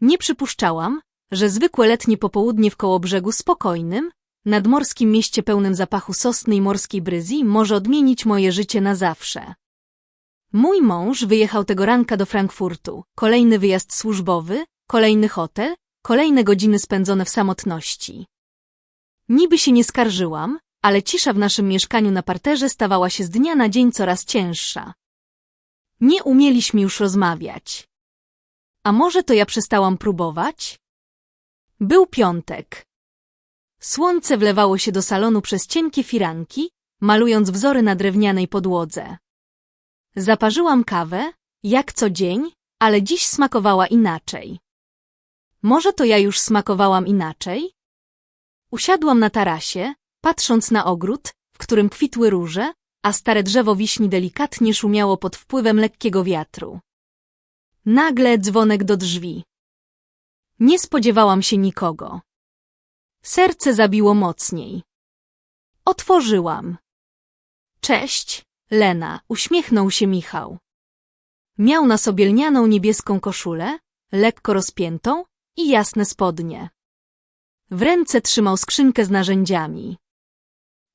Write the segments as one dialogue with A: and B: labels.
A: Nie przypuszczałam, że zwykłe letnie popołudnie w Kołobrzegu spokojnym, nadmorskim mieście pełnym zapachu sosny i morskiej bryzji może odmienić moje życie na zawsze. Mój mąż wyjechał tego ranka do Frankfurtu. Kolejny wyjazd służbowy, kolejny hotel, kolejne godziny spędzone w samotności. Niby się nie skarżyłam, ale cisza w naszym mieszkaniu na parterze stawała się z dnia na dzień coraz cięższa. Nie umieliśmy już rozmawiać. A może to ja przestałam próbować? Był piątek. Słońce wlewało się do salonu przez cienkie firanki, malując wzory na drewnianej podłodze. Zaparzyłam kawę, jak co dzień, ale dziś smakowała inaczej. Może to ja już smakowałam inaczej? Usiadłam na tarasie, patrząc na ogród, w którym kwitły róże, a stare drzewo wiśni delikatnie szumiało pod wpływem lekkiego wiatru. Nagle dzwonek do drzwi. Nie spodziewałam się nikogo. Serce zabiło mocniej. Otworzyłam. Cześć, Lena, uśmiechnął się Michał. Miał na sobie lnianą niebieską koszulę, lekko rozpiętą i jasne spodnie. W ręce trzymał skrzynkę z narzędziami.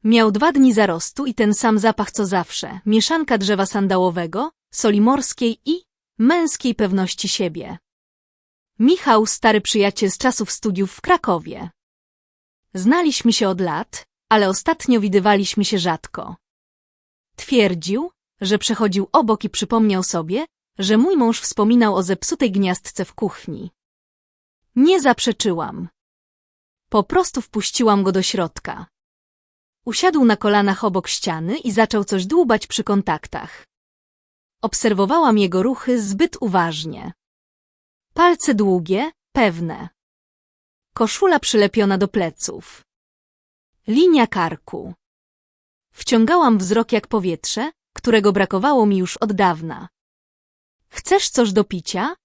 A: Miał dwa dni zarostu i ten sam zapach co zawsze, mieszanka drzewa sandałowego, soli morskiej i męskiej pewności siebie. Michał, stary przyjaciel z czasów studiów w Krakowie. Znaliśmy się od lat, ale ostatnio widywaliśmy się rzadko. Twierdził, że przechodził obok i przypomniał sobie, że mój mąż wspominał o zepsutej gniazdce w kuchni. Nie zaprzeczyłam. Po prostu wpuściłam go do środka. Usiadł na kolanach obok ściany i zaczął coś dłubać przy kontaktach. Obserwowałam jego ruchy zbyt uważnie. Palce długie, pewne. Koszula przylepiona do pleców. Linia karku. Wciągałam wzrok jak powietrze, którego brakowało mi już od dawna. Chcesz coś do picia?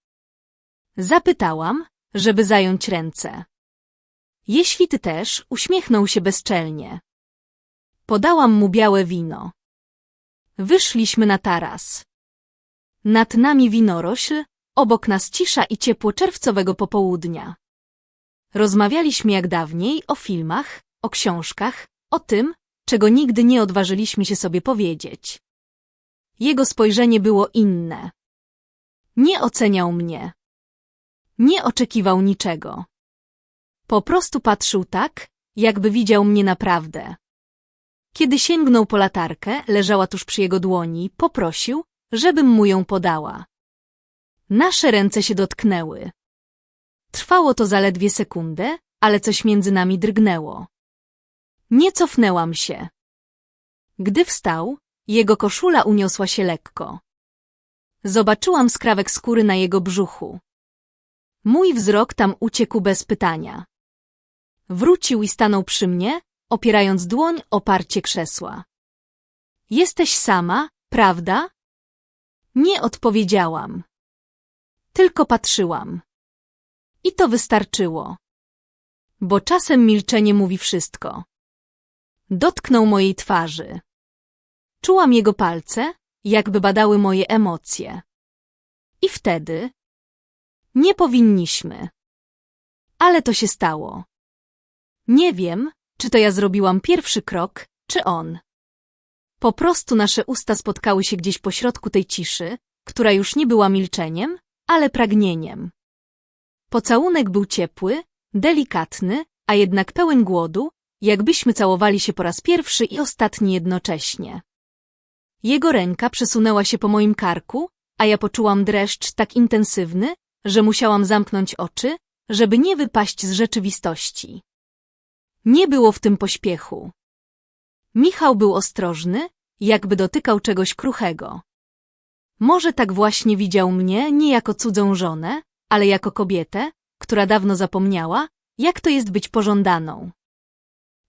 A: Zapytałam, żeby zająć ręce. Jeśli ty też, uśmiechnął się bezczelnie. Podałam mu białe wino. Wyszliśmy na taras. Nad nami winorośl, obok nas cisza i ciepło czerwcowego popołudnia. Rozmawialiśmy jak dawniej o filmach, o książkach, o tym, czego nigdy nie odważyliśmy się sobie powiedzieć. Jego spojrzenie było inne. Nie oceniał mnie. Nie oczekiwał niczego. Po prostu patrzył tak, jakby widział mnie naprawdę. Kiedy sięgnął po latarkę, leżała tuż przy jego dłoni, poprosił, żebym mu ją podała. Nasze ręce się dotknęły. Trwało to zaledwie sekundę, ale coś między nami drgnęło. Nie cofnęłam się. Gdy wstał, jego koszula uniosła się lekko. Zobaczyłam skrawek skóry na jego brzuchu. Mój wzrok tam uciekł bez pytania. Wrócił i stanął przy mnie, opierając dłoń o parcie krzesła. Jesteś sama, prawda? Nie odpowiedziałam. Tylko patrzyłam. I to wystarczyło. Bo czasem milczenie mówi wszystko. Dotknął mojej twarzy. Czułam jego palce, jakby badały moje emocje. I wtedy... Nie powinniśmy. Ale to się stało. Nie wiem, czy to ja zrobiłam pierwszy krok, czy on. Po prostu nasze usta spotkały się gdzieś pośrodku tej ciszy, która już nie była milczeniem, ale pragnieniem. Pocałunek był ciepły, delikatny, a jednak pełen głodu, jakbyśmy całowali się po raz pierwszy i ostatni jednocześnie. Jego ręka przesunęła się po moim karku, a ja poczułam dreszcz tak intensywny, że musiałam zamknąć oczy, żeby nie wypaść z rzeczywistości. Nie było w tym pośpiechu. Michał był ostrożny, jakby dotykał czegoś kruchego. Może tak właśnie widział mnie nie jako cudzą żonę, ale jako kobietę, która dawno zapomniała, jak to jest być pożądaną.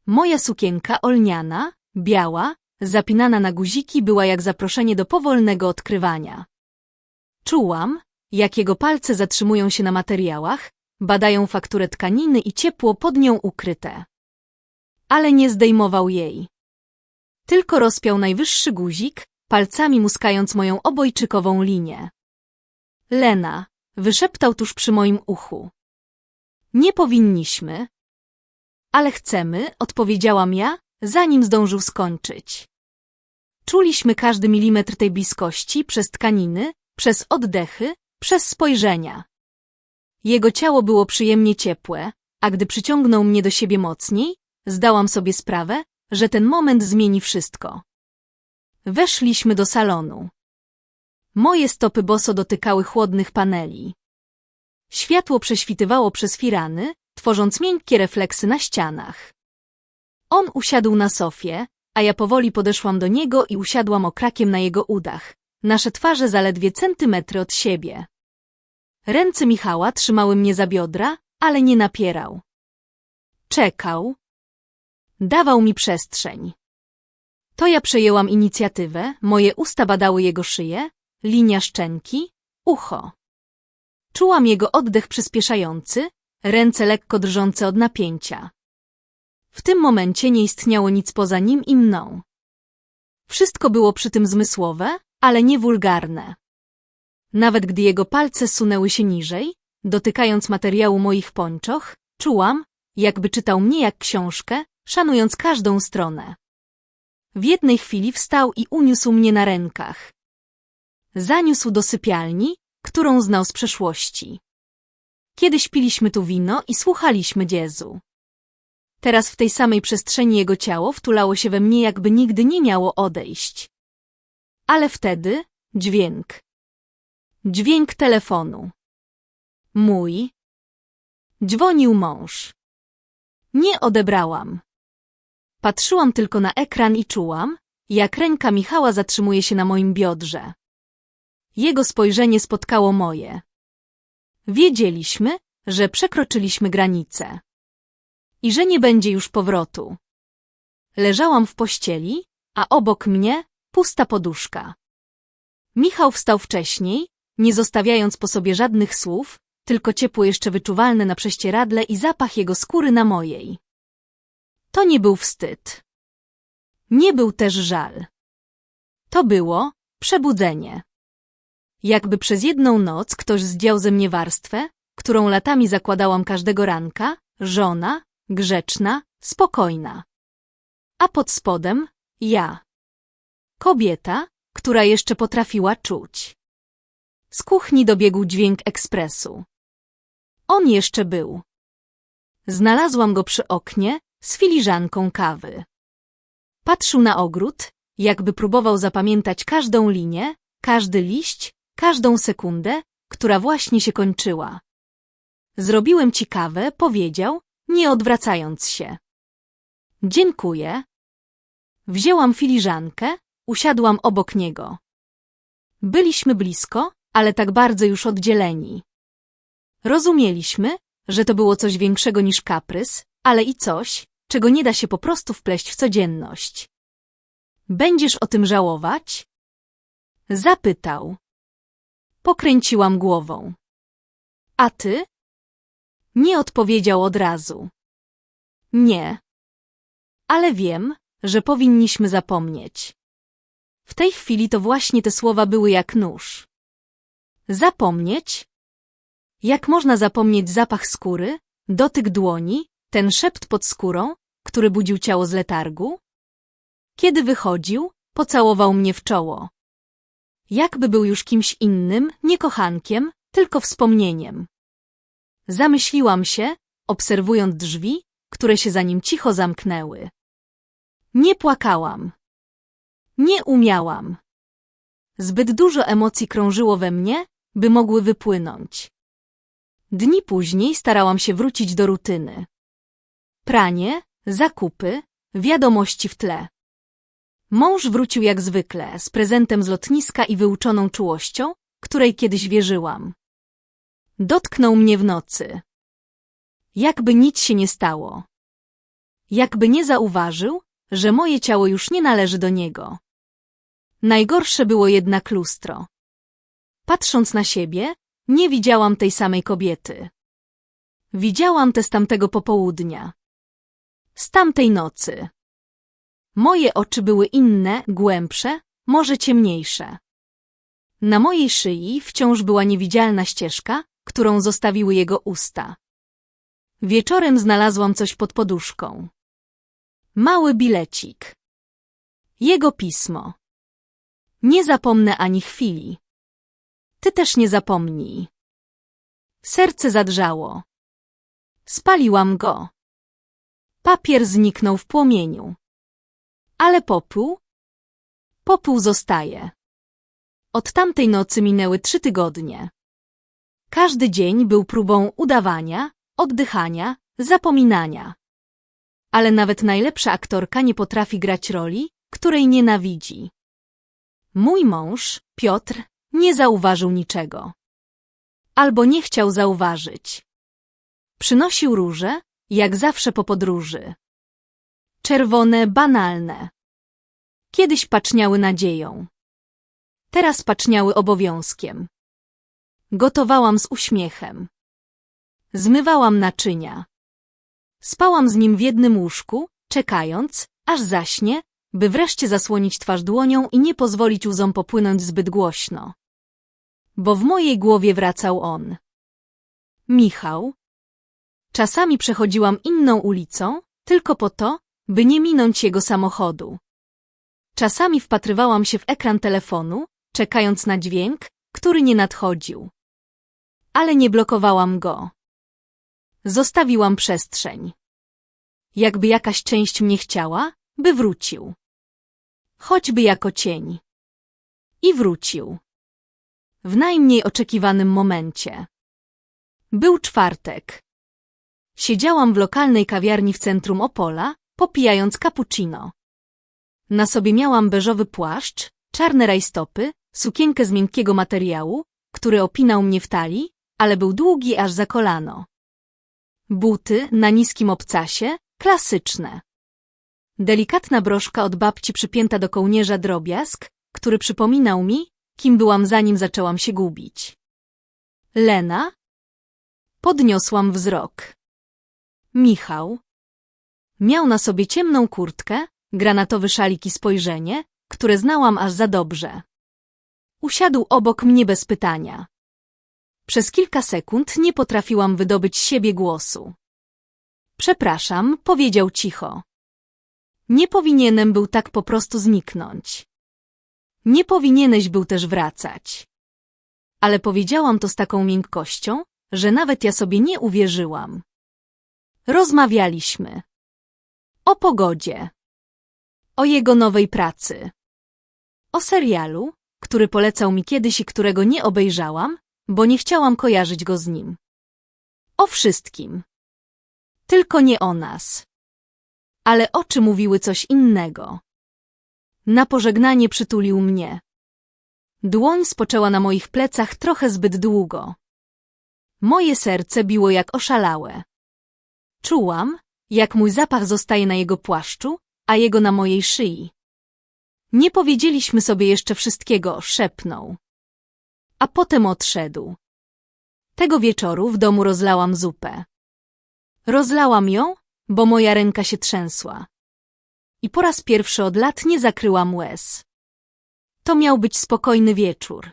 A: Moja sukienka olniana, biała, zapinana na guziki była jak zaproszenie do powolnego odkrywania. Czułam, jak jego palce zatrzymują się na materiałach, badają fakturę tkaniny i ciepło pod nią ukryte. Ale nie zdejmował jej. Tylko rozpiął najwyższy guzik, palcami muskając moją obojczykową linię. Lena, wyszeptał tuż przy moim uchu. Nie powinniśmy. Ale chcemy, odpowiedziałam ja, zanim zdążył skończyć. Czuliśmy każdy milimetr tej bliskości przez tkaniny, przez oddechy, przez spojrzenia. Jego ciało było przyjemnie ciepłe, a gdy przyciągnął mnie do siebie mocniej, zdałam sobie sprawę, że ten moment zmieni wszystko. Weszliśmy do salonu. Moje stopy boso dotykały chłodnych paneli. Światło prześwitywało przez firany, tworząc miękkie refleksy na ścianach. On usiadł na sofie, a ja powoli podeszłam do niego i usiadłam okrakiem na jego udach, nasze twarze zaledwie centymetry od siebie. Ręce Michała trzymały mnie za biodra, ale nie napierał. Czekał. Dawał mi przestrzeń. To ja przejęłam inicjatywę, moje usta badały jego szyję, linia szczęki, ucho. Czułam jego oddech przyspieszający, ręce lekko drżące od napięcia. W tym momencie nie istniało nic poza nim i mną. Wszystko było przy tym zmysłowe, ale nie wulgarne. Nawet gdy jego palce sunęły się niżej, dotykając materiału moich pończoch, czułam, jakby czytał mnie jak książkę, szanując każdą stronę. W jednej chwili wstał i uniósł mnie na rękach. Zaniósł do sypialni, którą znał z przeszłości. Kiedyś piliśmy tu wino i słuchaliśmy dziezu. Teraz w tej samej przestrzeni jego ciało wtulało się we mnie, jakby nigdy nie miało odejść. Ale wtedy dźwięk. Dźwięk telefonu. Mój. Dzwonił mąż. Nie odebrałam. Patrzyłam tylko na ekran i czułam, jak ręka Michała zatrzymuje się na moim biodrze. Jego spojrzenie spotkało moje. Wiedzieliśmy, że przekroczyliśmy granicę. I że nie będzie już powrotu. Leżałam w pościeli, a obok mnie pusta poduszka. Michał wstał wcześniej, nie zostawiając po sobie żadnych słów, tylko ciepło jeszcze wyczuwalne na prześcieradle i zapach jego skóry na mojej. To nie był wstyd. Nie był też żal. To było przebudzenie. Jakby przez jedną noc ktoś zdjął ze mnie warstwę, którą latami zakładałam każdego ranka, żona, grzeczna, spokojna. A pod spodem ja. Kobieta, która jeszcze potrafiła czuć. Z kuchni dobiegł dźwięk ekspresu. On jeszcze był. Znalazłam go przy oknie z filiżanką kawy. Patrzył na ogród, jakby próbował zapamiętać każdą linię, każdy liść, każdą sekundę, która właśnie się kończyła. Zrobiłem ci kawę, powiedział, nie odwracając się. Dziękuję. Wzięłam filiżankę, usiadłam obok niego. Byliśmy blisko, ale tak bardzo już oddzieleni. Rozumieliśmy, że to było coś większego niż kaprys, ale i coś, czego nie da się po prostu wpleść w codzienność. Będziesz o tym żałować? Zapytał. Pokręciłam głową. A ty? Nie odpowiedział od razu. Nie. Ale wiem, że powinniśmy zapomnieć. W tej chwili to właśnie te słowa były jak nóż. Zapomnieć? Jak można zapomnieć zapach skóry, dotyk dłoni, ten szept pod skórą, który budził ciało z letargu? Kiedy wychodził, pocałował mnie w czoło. Jakby był już kimś innym, nie kochankiem, tylko wspomnieniem. Zamyśliłam się, obserwując drzwi, które się za nim cicho zamknęły. Nie płakałam. Nie umiałam. Zbyt dużo emocji krążyło we mnie, by mogły wypłynąć. Dni później starałam się wrócić do rutyny. Pranie, zakupy, wiadomości w tle. Mąż wrócił jak zwykle, z prezentem z lotniska i wyuczoną czułością, której kiedyś wierzyłam. Dotknął mnie w nocy. Jakby nic się nie stało. Jakby nie zauważył, że moje ciało już nie należy do niego. Najgorsze było jednak lustro. Patrząc na siebie, nie widziałam tej samej kobiety. Widziałam tę z tamtego popołudnia. Z tamtej nocy. Moje oczy były inne, głębsze, może ciemniejsze. Na mojej szyi wciąż była niewidzialna ścieżka, którą zostawiły jego usta. Wieczorem znalazłam coś pod poduszką. Mały bilecik. Jego pismo. Nie zapomnę ani chwili. Ty też nie zapomnij. Serce zadrżało. Spaliłam go. Papier zniknął w płomieniu. Ale popół? Popół zostaje. Od tamtej nocy minęły trzy tygodnie. Każdy dzień był próbą udawania, oddychania, zapominania. Ale nawet najlepsza aktorka nie potrafi grać roli, której nienawidzi. Mój mąż, Piotr, nie zauważył niczego. Albo nie chciał zauważyć. Przynosił róże, jak zawsze po podróży. Czerwone, banalne. Kiedyś paczniały nadzieją. Teraz paczniały obowiązkiem. Gotowałam z uśmiechem. Zmywałam naczynia. Spałam z nim w jednym łóżku, czekając, aż zaśnie, by wreszcie zasłonić twarz dłonią i nie pozwolić łzom popłynąć zbyt głośno. Bo w mojej głowie wracał on. Michał. Czasami przechodziłam inną ulicą, tylko po to, by nie minąć jego samochodu. Czasami wpatrywałam się w ekran telefonu, czekając na dźwięk, który nie nadchodził. Ale nie blokowałam go. Zostawiłam przestrzeń. Jakby jakaś część mnie chciała, by wrócił. Choćby jako cień. I wrócił. W najmniej oczekiwanym momencie. Był czwartek. Siedziałam w lokalnej kawiarni w centrum Opola, popijając cappuccino. Na sobie miałam beżowy płaszcz, czarne rajstopy, sukienkę z miękkiego materiału, który opinał mnie w talii, ale był długi aż za kolano. Buty na niskim obcasie, klasyczne. Delikatna broszka od babci przypięta do kołnierza drobiazg, który przypominał mi, kim byłam zanim zaczęłam się gubić. Lena? Podniosłam wzrok. Michał. Miał na sobie ciemną kurtkę, granatowy szalik i spojrzenie, które znałam aż za dobrze. Usiadł obok mnie bez pytania. Przez kilka sekund nie potrafiłam wydobyć siebie głosu. Przepraszam, powiedział cicho. Nie powinienem był tak po prostu zniknąć. Nie powinieneś był też wracać. Ale powiedziałam to z taką miękkością, że nawet ja sobie nie uwierzyłam. Rozmawialiśmy. O pogodzie. O jego nowej pracy. O serialu, który polecał mi kiedyś i którego nie obejrzałam, bo nie chciałam kojarzyć go z nim. O wszystkim. Tylko nie o nas. Ale oczy mówiły coś innego. Na pożegnanie przytulił mnie. Dłoń spoczęła na moich plecach trochę zbyt długo. Moje serce biło jak oszalałe. Czułam, jak mój zapach zostaje na jego płaszczu, a jego na mojej szyi. Nie powiedzieliśmy sobie jeszcze wszystkiego, szepnął. A potem odszedł. Tego wieczoru w domu rozlałam zupę. Rozlałam ją, bo moja ręka się trzęsła. I po raz pierwszy od lat nie zakryłam łez. To miał być spokojny wieczór.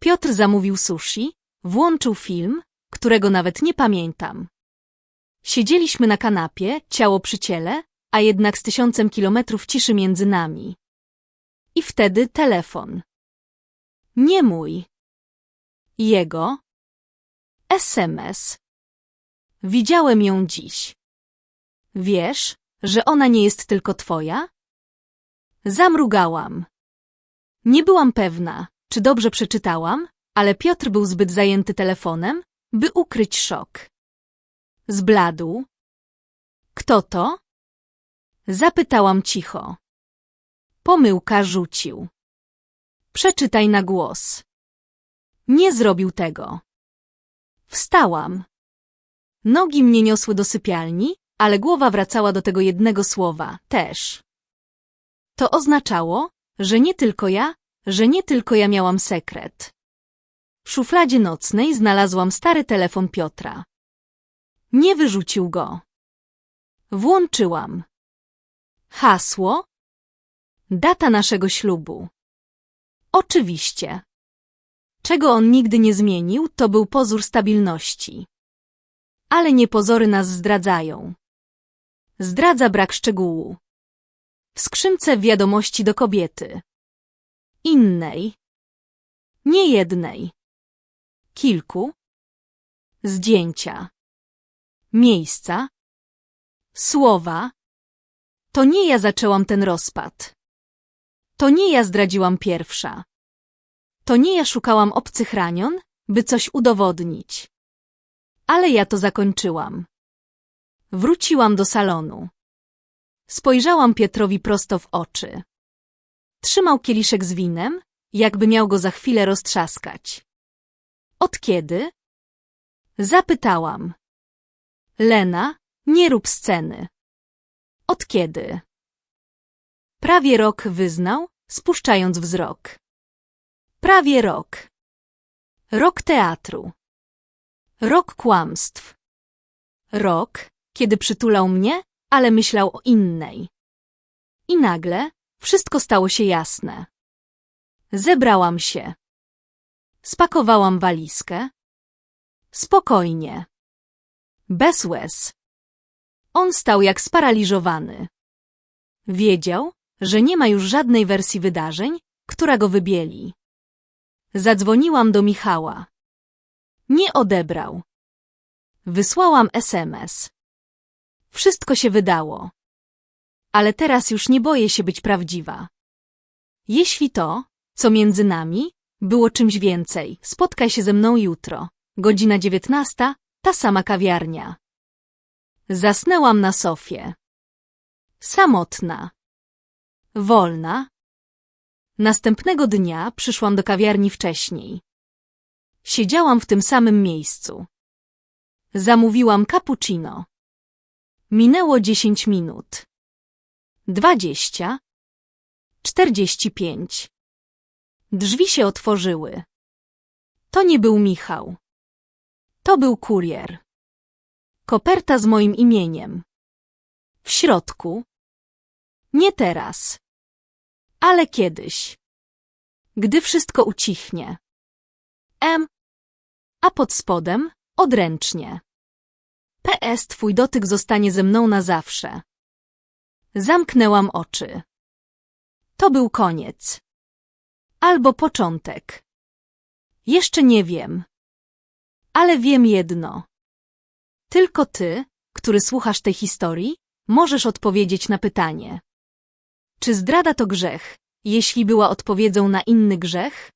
A: Piotr zamówił sushi, włączył film, którego nawet nie pamiętam. Siedzieliśmy na kanapie, ciało przy ciele, a jednak z tysiącem kilometrów ciszy między nami. I wtedy telefon. Nie mój. Jego. SMS. Widziałem ją dziś. Wiesz, że ona nie jest tylko twoja? Zamrugałam. Nie byłam pewna, czy dobrze przeczytałam, ale Piotr był zbyt zajęty telefonem, by ukryć szok. Zbladł. Kto to? Zapytałam cicho. Pomyłka rzucił. Przeczytaj na głos. Nie zrobił tego. Wstałam. Nogi mnie niosły do sypialni, ale głowa wracała do tego jednego słowa, też. To oznaczało, że nie tylko ja, że nie tylko ja miałam sekret. W szufladzie nocnej znalazłam stary telefon Piotra. Nie wyrzucił go. Włączyłam. Hasło? Data naszego ślubu. Oczywiście. Czego on nigdy nie zmienił, to był pozór stabilności. Ale nie pozory nas zdradzają. Zdradza brak szczegółu. W skrzynce wiadomości do kobiety. Innej. Nie jednej. Kilku. Zdjęcia. Miejsca. Słowa. To nie ja zaczęłam ten rozpad. To nie ja zdradziłam pierwsza. To nie ja szukałam obcych ranion, by coś udowodnić. Ale ja to zakończyłam. Wróciłam do salonu. Spojrzałam Pietrowi prosto w oczy. Trzymał kieliszek z winem, jakby miał go za chwilę roztrzaskać. Od kiedy? Zapytałam. Lena, nie rób sceny. Od kiedy? Prawie rok wyznał, spuszczając wzrok. Prawie rok. Rok teatru. Rok kłamstw. Rok, kiedy przytulał mnie, ale myślał o innej. I nagle wszystko stało się jasne. Zebrałam się. Spakowałam walizkę. Spokojnie. Bez łez. On stał jak sparaliżowany. Wiedział, że nie ma już żadnej wersji wydarzeń, która go wybieli. Zadzwoniłam do Michała. Nie odebrał. Wysłałam SMS. Wszystko się wydało. Ale teraz już nie boję się być prawdziwa. Jeśli to, co między nami, było czymś więcej, spotkaj się ze mną jutro. Godzina dziewiętnasta, ta sama kawiarnia. Zasnęłam na sofie. Samotna. Wolna. Następnego dnia przyszłam do kawiarni wcześniej. Siedziałam w tym samym miejscu. Zamówiłam cappuccino. Minęło dziesięć minut. Dwadzieścia. Czterdzieści pięć. Drzwi się otworzyły. To nie był Michał. To był kurier. Koperta z moim imieniem. W środku. Nie teraz. Ale kiedyś. Gdy wszystko ucichnie. M. A pod spodem odręcznie. PS twój dotyk zostanie ze mną na zawsze. Zamknęłam oczy. To był koniec. Albo początek. Jeszcze nie wiem. Ale wiem jedno. Tylko ty, który słuchasz tej historii, możesz odpowiedzieć na pytanie. Czy zdrada to grzech, jeśli była odpowiedzią na inny grzech?